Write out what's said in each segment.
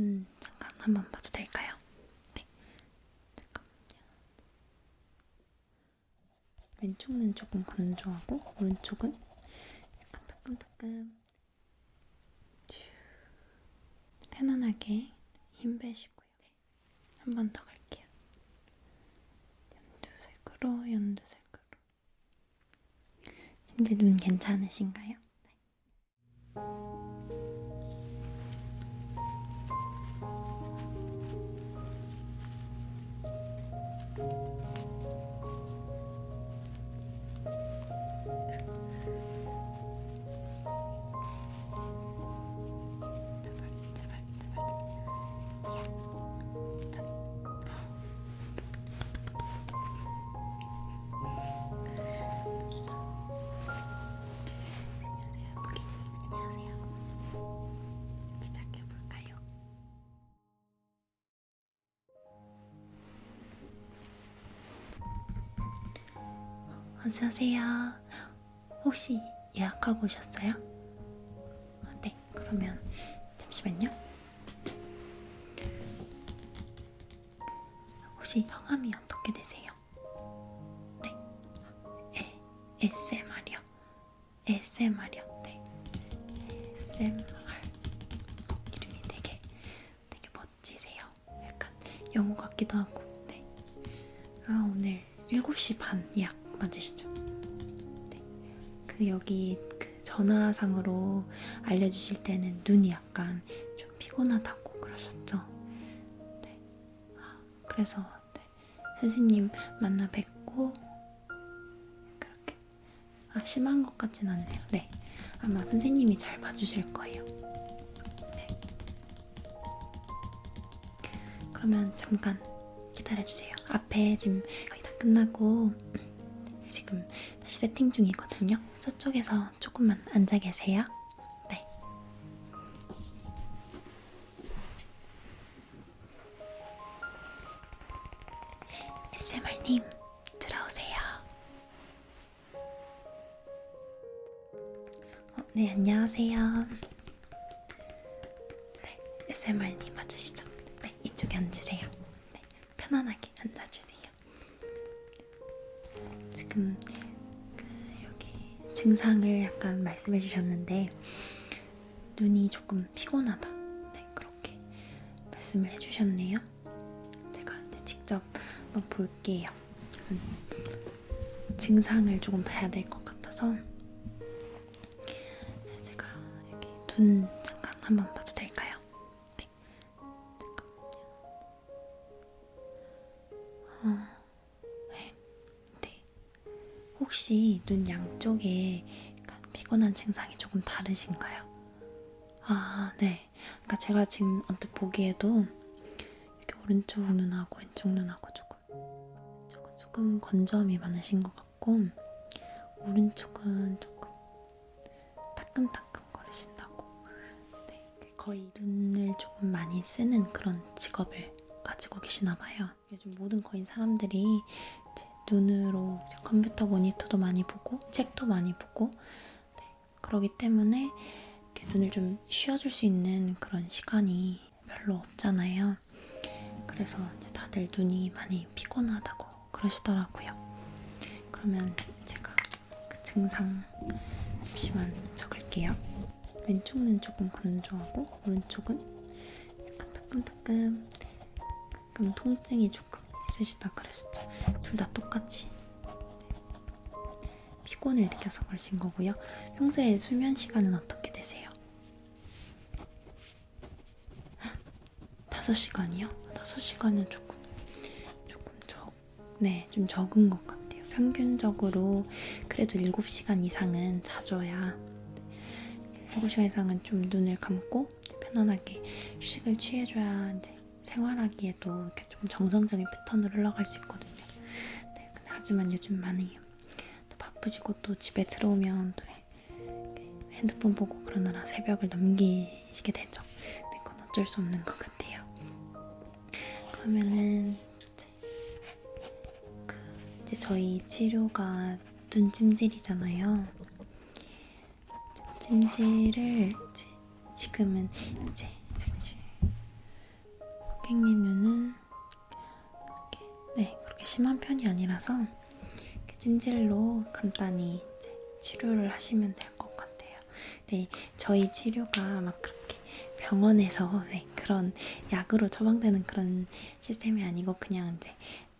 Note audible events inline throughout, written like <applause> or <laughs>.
눈 잠깐 한번 봐도 될까요? 네. 잠깐만요. 왼쪽 눈 조금 건조하고 오른쪽은 약간 따끔따끔. 쭉. 편안하게 힘 빼시고요. 네. 한 번 더 갈게요. 연두색으로 연두색으로. 이제 눈 괜찮으신가요? 오세요. 혹시 예약하고 오셨어요? 아, 네. 그러면 잠시만요. 혹시 성함이 어떻게 되세요? 네. 에, ASMR이요. ASMR이요. 네. ASMR. 이름이 되게 되게 멋지세요. 약간 영어 같기도 하고. 네. 아, 오늘 7시 반 예약 맞으시죠? 네. 그 여기 그 전화상으로 알려주실 때는 눈이 약간 좀 피곤하다고 그러셨죠? 네. 아, 그래서 네. 선생님 만나 뵙고 그렇게 아 심한 것 같진 않네요. 네. 아마 선생님이 잘 봐주실 거예요. 네. 그러면 잠깐 기다려주세요. 앞에 지금 거의 다 끝나고 지금 다시 세팅 중이거든요. 저쪽에서 조금만 앉아 계세요. 네. SMR님, 들어오세요. 어, 네, 안녕하세요. 네, SMR님 맞으시죠? 네, 이쪽에 앉으세요. 네, 편안하게 앉아주세요. 지금 그 여기 증상을 약간 말씀해 주셨는데 눈이 조금 피곤하다. 네, 그렇게 말씀을 해주셨네요. 제가 이제 직접 한번 볼게요. 증상을 조금 봐야 될 것 같아서 제가 여기 눈 잠깐 한번 될까요? 혹시 눈 양쪽에 피곤한 증상이 조금 다르신가요? 아, 네. 그러니까 제가 지금 언뜻 보기에도 이렇게 오른쪽 눈하고 왼쪽 눈하고 조금 조금 조금 건조함이 많으신 것 같고 오른쪽은 조금 따끔따끔 거리신다고. 네, 거의 눈을 조금 많이 쓰는 그런 직업을 가지고 계시나 봐요. 요즘 모든 거인 사람들이 이제 눈으로 컴퓨터 모니터도 많이 보고 책도 많이 보고 네, 그러기 때문에 눈을 좀 쉬어줄 수 있는 그런 시간이 별로 없잖아요. 그래서 이제 다들 눈이 많이 피곤하다고 그러시더라고요. 그러면 제가 그 증상 잠시만 적을게요. 왼쪽은 조금 건조하고 오른쪽은 약간 따끔따끔 가끔 통증이 조금 있으시다 그러셨죠. 둘 다 똑같이 피곤을 느껴서 그러신 거고요. 평소에 수면 시간은 어떻게 되세요? 5시간이요? 5시간은 조금 조금 적, 네, 좀 적은 것 같아요. 평균적으로 그래도 7시간 이상은 자줘야 7시간 이상은 좀 눈을 감고 편안하게 휴식을 취해줘야 이제 생활하기에도 이렇게 좀 정상적인 패턴으로 흘러갈 수 있거든요. 네, 근데 하지만 요즘 많이 또 바쁘시고 또 집에 들어오면 또 핸드폰 보고 그러느라 새벽을 넘기시게 되죠. 네, 그건 어쩔 수 없는 것 같아요. 그러면은 이제, 그 이제 저희 치료가 눈 찜질이잖아요. 찜질을 이제 지금은 이제 잠시 고객님 눈은 이렇게, 네 그렇게 심한 편이 아니라서 찜질로 간단히 이제 치료를 하시면 될 것 같아요. 네 저희 치료가 막 그렇게 병원에서 네, 그런 약으로 처방되는 그런 시스템이 아니고 그냥 이제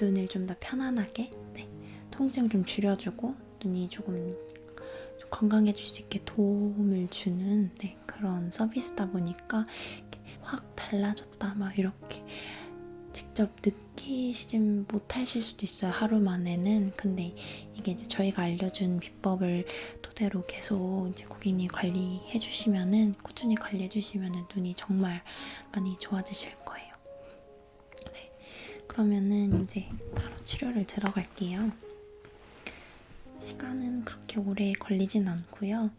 눈을 좀 더 편안하게 네, 통증 좀 줄여주고 눈이 조금 좀 건강해질 수 있게 도움을 주는 네, 그런 서비스다 보니까 확 달라졌다 막 이렇게 직접 느끼 시지 못하실 수도 있어요 하루 만에는 근데 이게 이제 저희가 알려준 비법을 토대로 계속 이제 고객님 관리해 주시면은 꾸준히 관리해 주시면은 눈이 정말 많이 좋아지실 거예요. 네. 그러면은 이제 바로 치료를 들어갈게요. 시간은 그렇게 오래 걸리진 않고요.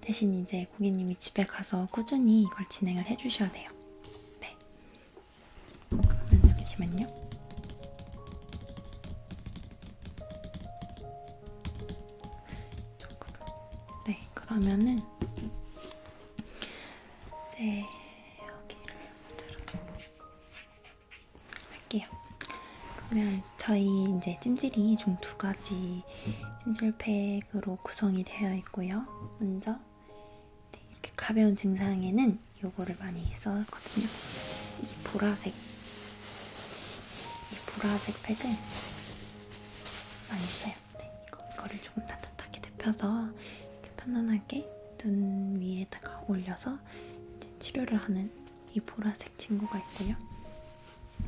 대신 이제 고객님이 집에 가서 꾸준히 이걸 진행을 해 주셔야 돼요. 잠시만요. 네, 그러면은 이제 여기를 들어 할게요. 그러면 저희 이제 찜질이 총 두 가지 찜질팩으로 구성이 되어 있고요. 먼저 네, 이렇게 가벼운 증상에는 요거를 많이 썼거든요. 이 보라색 이 보라색 팩을 많이 써요. 네, 이거, 이거를 조금 따뜻하게 데펴서 이렇게 편안하게 눈 위에다가 올려서 치료를 하는 이 보라색 친구가 있고요.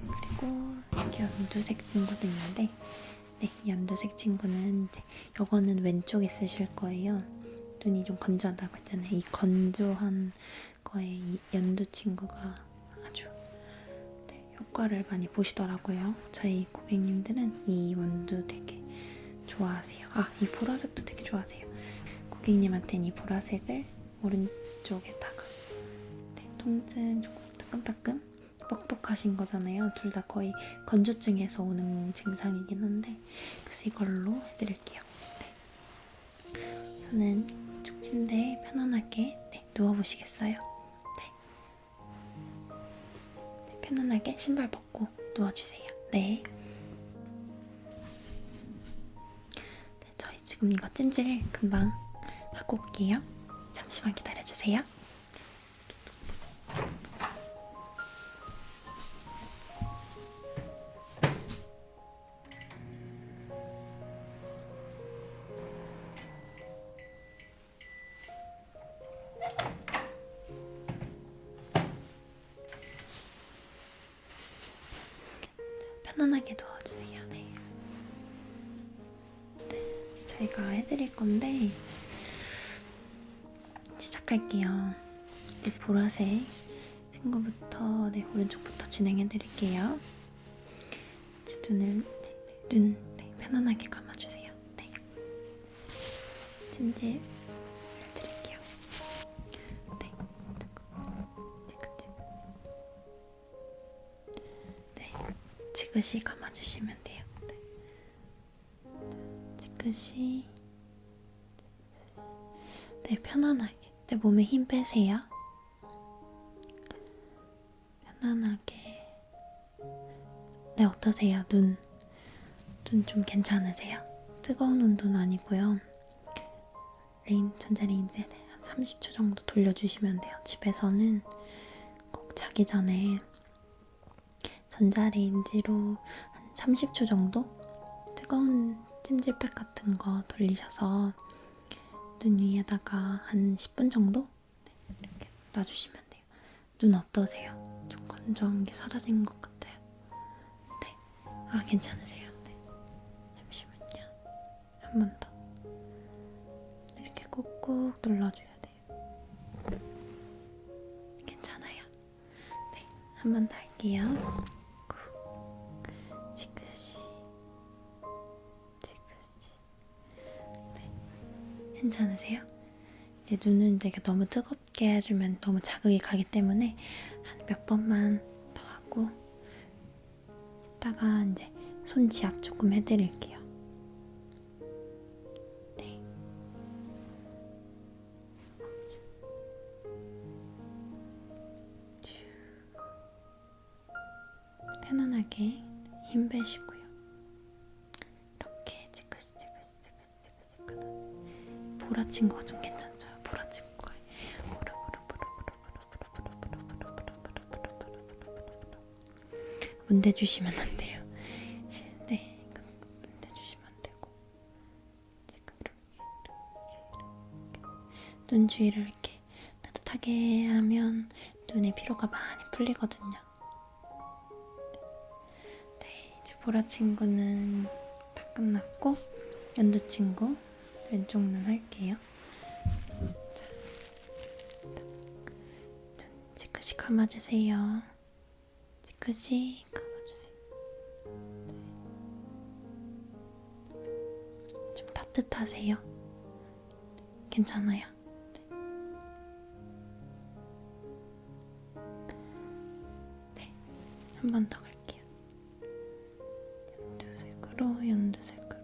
그리고 이렇게 연두색 친구도 있는데, 네, 연두색 친구는 이제 이거는 왼쪽에 쓰실 거예요. 눈이 좀 건조하다고 했잖아요. 이 건조한 거에 이 연두 친구가 효과를 많이 보시더라고요. 저희 고객님들은 이 원두 되게 좋아하세요. 아, 이 보라색도 되게 좋아하세요. 고객님한테는 이 보라색을 오른쪽에다가 네, 통증 조금 따끔따끔 뻑뻑하신 거잖아요. 둘 다 거의 건조증에서 오는 증상이긴 한데 그래서 이걸로 해드릴게요. 네. 저는 쭉 침대에 편안하게 네, 누워보시겠어요? 편안하게 신발 벗고 누워주세요. 네. 네, 저희 지금 이거 찜질 금방 하고 올게요. 잠시만 기다려주세요. 해드릴 건데 시작할게요. 이 보라색 친구부터 네 오른쪽부터 진행해드릴게요. 눈을 네, 네, 눈 네, 편안하게 감아주세요. 네. 찜질 해드릴게요. 네. 네. 지그시 감아주시면 돼요. 네. 지그시. 네, 편안하게. 네, 몸에 힘 빼세요. 편안하게. 네, 어떠세요? 눈. 눈 좀 괜찮으세요? 뜨거운 온도는 아니고요. 레인, 전자레인지 네, 한 30초 정도 돌려주시면 돼요. 집에서는 꼭 자기 전에 전자레인지로 한 30초 정도 뜨거운 찜질팩 같은 거 돌리셔서 눈 위에다가 한 10분 정도 네, 이렇게 놔주시면 돼요. 눈 어떠세요? 좀 건조한 게 사라진 것 같아요. 네. 아, 괜찮으세요? 네. 잠시만요. 한 번 더. 이렇게 꾹꾹 눌러줘야 돼요. 괜찮아요. 네. 한 번 더 할게요. 괜찮으세요? 이제 눈은 되게 너무 뜨겁게 해주면 너무 자극이 가기 때문에 한 몇 번만 더 하고 이따가 이제 손 지압 조금 해드릴게요. 문대 주시면 안 돼요. 시- 네, 이거 문대 주시면 안 되고 눈 주위를 이렇게 따뜻하게 하면 눈의 피로가 많이 풀리거든요. 네, 이제 보라 친구는 다 끝났고 연두 친구 왼쪽 눈 할게요. 자, 눈 지그시 감아주세요. 지그시 하세요? 괜찮아요? 한번 더 갈게요. 연두색으로 연두색으로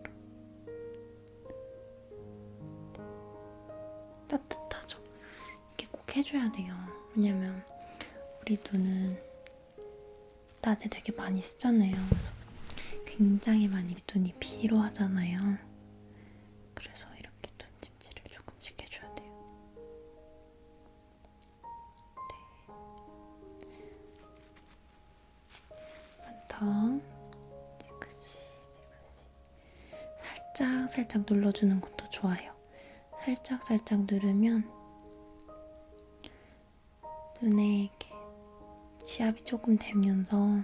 따뜻하죠. 이게 꼭 해줘야 돼요. 왜냐면 우리 눈은 낮에 되게 많이 쓰잖아요. 그래서 굉장히 많이 눈이 피로하잖아요. 그래서 이렇게 눈 찜질을 조금씩 해줘야 돼요. 더 지그시 지그시 살짝 살짝 눌러주는 것도 좋아요. 살짝 살짝 누르면 눈에 이렇게 지압이 조금 되면서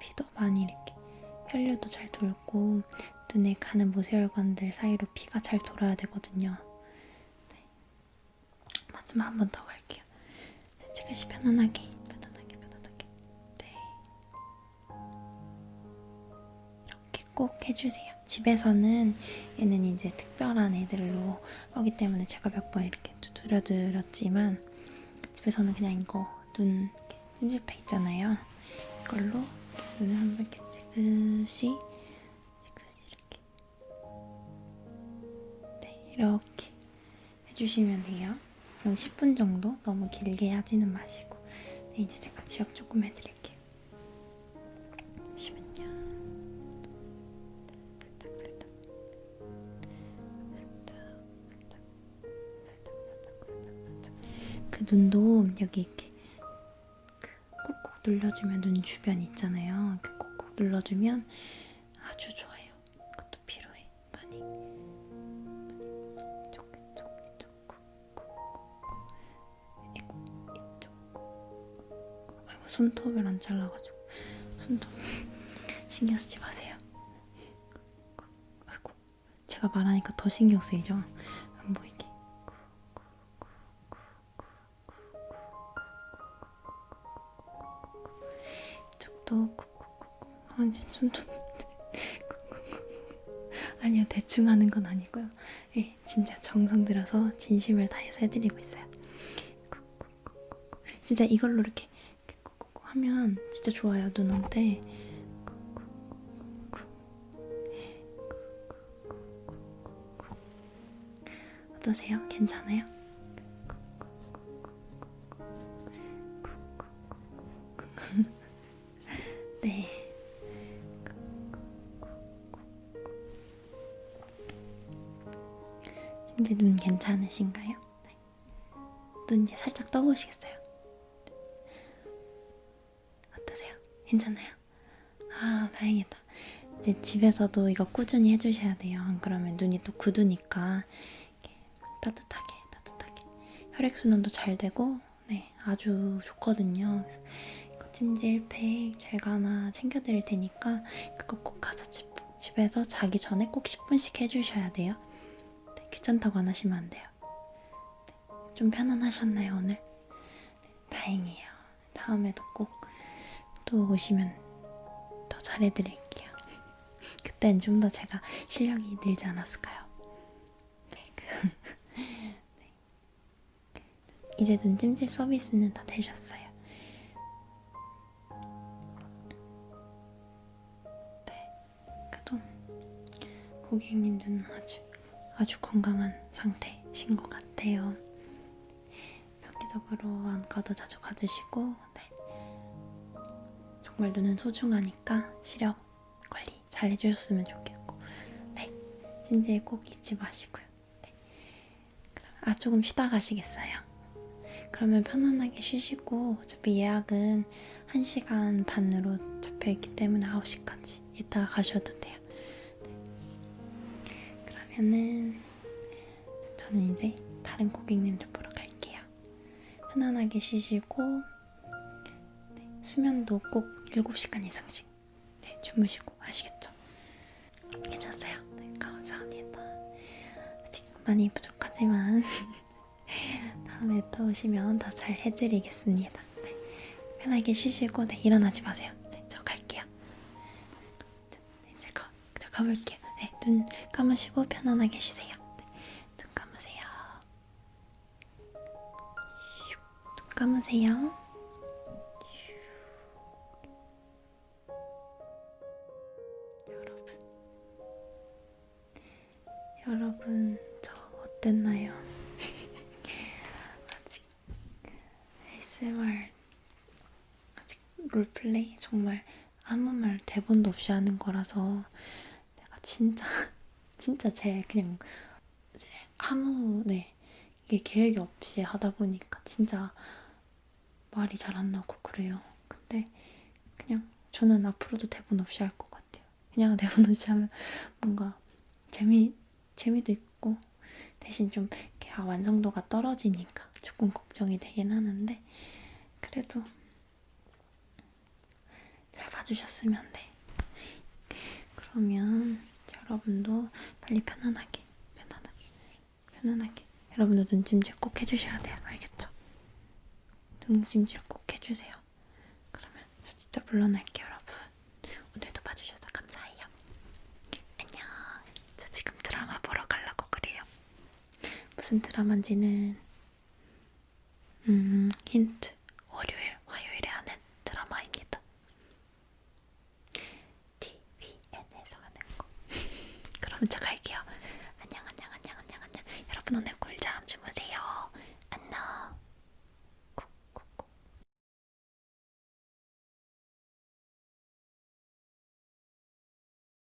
피도 많이 이렇게 혈류도 잘 돌고 눈에 가는 모세혈관들 사이로 피가 잘 돌아야 되거든요. 네. 마지막 한 번 더 갈게요. 지그시 편안하게 편안하게 편안하게 네 이렇게 꼭 해주세요 집에서는 얘는 이제 특별한 애들로 하기 때문에 제가 몇 번 이렇게 두드려드렸지만 집에서는 그냥 이거 눈 찜질팩 있잖아요 이걸로 눈을 한번 이렇게 지그시 이렇게 해주시면 돼요 그럼 10분 정도 너무 길게 하지는 마시고 네, 이제 제가 지압 조금 해드릴게요. 그 눈도 여기 이렇게 그 꾹꾹 눌러주면 눈 주변 있잖아요. 이렇게 꾹꾹 눌러주면 손톱을 안 잘라가지고 손톱 신경 쓰지 마세요. 아이고 제가 말하니까 더 신경 쓰이죠. 안 보이게. 이쪽도 아니 손톱 아니요 대충 하는 건 아니고요. 예, 진짜 정성 들여서 진심을 다해서 해드리고 있어요. 진짜 이걸로 이렇게 하면 진짜 좋아요 눈한테. 어떠세요? 괜찮아요? <laughs> 네. 이제 눈 괜찮으신가요? 네. 눈 이제 살짝 떠보시겠어요? 괜찮아요? 아, 다행이다. 이제 집에서도 이거 꾸준히 해주셔야 돼요. 안 그러면 눈이 또 굳으니까 따뜻하게, 따뜻하게. 혈액순환도 잘 되고, 네, 아주 좋거든요. 이거 찜질팩 제가 하나 챙겨드릴 테니까 그거 꼭 가서 집, 집에서 자기 전에 꼭 10분씩 해주셔야 돼요. 네, 귀찮다고 안 하시면 안 돼요. 네, 좀 편안하셨나요, 오늘? 네, 다행이에요. 다음에도 꼭 또 오시면 더 잘해드릴게요. <laughs> 그땐 좀 더 제가 실력이 늘지 않았을까요? 네, 그, <laughs> 네. 이제 눈찜질 서비스는 다 되셨어요. 네, 그래도 고객님들은 아주 아주 건강한 상태신 것 같아요. 정기적으로 안과도 자주 가주시고, 네. 정 말 눈은 소중하니까 시력 관리 잘 해주셨으면 좋겠고 네 진지에 꼭 잊지 마시고요. 네. 아 조금 쉬다 가시겠어요? 그러면 편안하게 쉬시고 어차피 예약은 1시간 반으로 잡혀있기 때문에 9시까지 이따가 가셔도 돼요. 네. 그러면은 저는 이제 다른 고객님들 보러 갈게요. 편안하게 쉬시고 네, 수면도 꼭 7시간 이상씩 네, 주무시고 하시겠죠? 괜찮았어요? 네, 감사합니다. 아직 많이 부족하지만 <laughs> 다음에 또 오시면 더 잘 해드리겠습니다. 네, 편하게 쉬시고 네, 일어나지 마세요. 네, 저 갈게요. 네, 이제 가, 저 가볼게요. 네, 눈 감으시고 편안하게 쉬세요. 네, 눈 감으세요. 슉, 눈 감으세요. 없이 하는 거라서 내가 진짜 <laughs> 진짜 제 그냥 제 아무 네 이게 계획이 없이 하다 보니까 진짜 말이 잘 안 나고 그래요. 근데 그냥 저는 앞으로도 대본 없이 할 것 같아요. 그냥 <laughs> 대본 없이 하면 뭔가 재미 재미도 있고 대신 좀 이렇게 아, 완성도가 떨어지니까 조금 걱정이 되긴 하는데 그래도 잘 봐주셨으면 돼. 그러면 여러분도 빨리 편안하게, 편안하게, 편안하게. 여러분도 눈찜질 꼭 해주셔야 돼요. 알겠죠? 눈찜질 꼭 해주세요. 그러면 저 진짜 물러날게요, 여러분. 오늘도 봐주셔서 감사해요. 안녕. 저 지금 드라마 보러 가려고 그래요. 무슨 드라마인지는 음